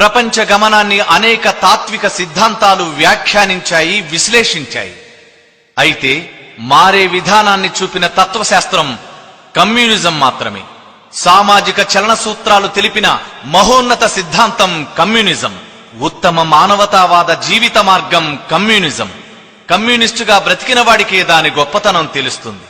ప్రపంచ గమనాన్ని అనేక తాత్విక సిద్ధాంతాలు వ్యాఖ్యానించాయి విశ్లేషించాయి. అయితే మారే విధానాన్ని చూపిన తత్వశాస్త్రం కమ్యూనిజం మాత్రమే. సామాజిక చలన సూత్రాలు తెలిపిన మహోన్నత సిద్ధాంతం కమ్యూనిజం. ఉత్తమ మానవతావాద జీవిత మార్గం కమ్యూనిజం. కమ్యూనిస్టుగా బ్రతికిన వాడికే దాని గొప్పతనం తెలుస్తుంది.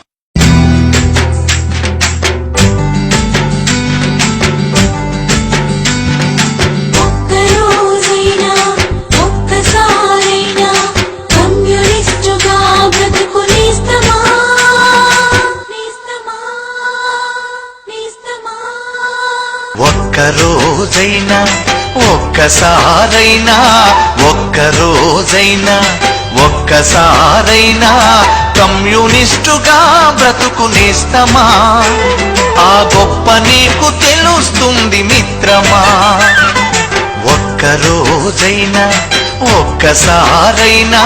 ఒక్కరోజైనా ఒక్కసారైనా ఒక్కరోజైనా ఒక్కసారైనా కమ్యూనిస్టుగా బ్రతుకునేస్తమా? ఆ గొప్ప నీకు తెలుస్తుంది మిత్రమా? ఒక్కరోజైనా ఒక్కసారైనా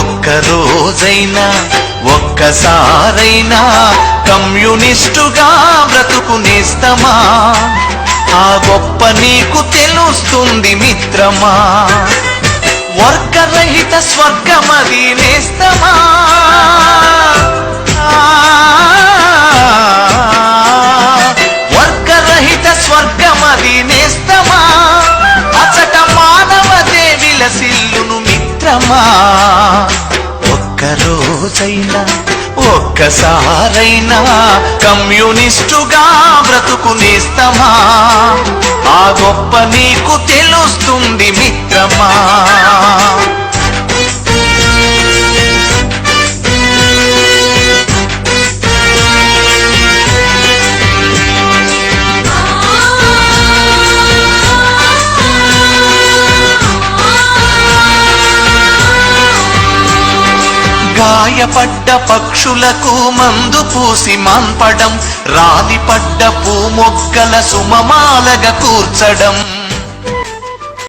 ఒక్కరోజైనా ఒక్కసారైనా కమ్యూనిస్టుగా బ్రతుకునేస్తమా? ఆ గొప్ప నీకు తెలుస్తుంది మిత్రమా? వర్గరహిత స్వర్గమది నేస్తమా? వర్గరహిత స్వర్గమది నేస్తమా? అచట మానవ దేవిల సిల్లును మిత్రమా ఒక్కరోజైనా ఒక్కసారైనా కమ్యూనిస్టుగా బ్రతుకునేస్తమా? ఆ గొప్ప నీకు తెలుస్తుంది మిత్రమా? గాయపడ్డ పక్షులకు మందు పూసి మాన్పడం రాలిపడ్డ పూమొక్కల సుమమాలగ కూర్చడం.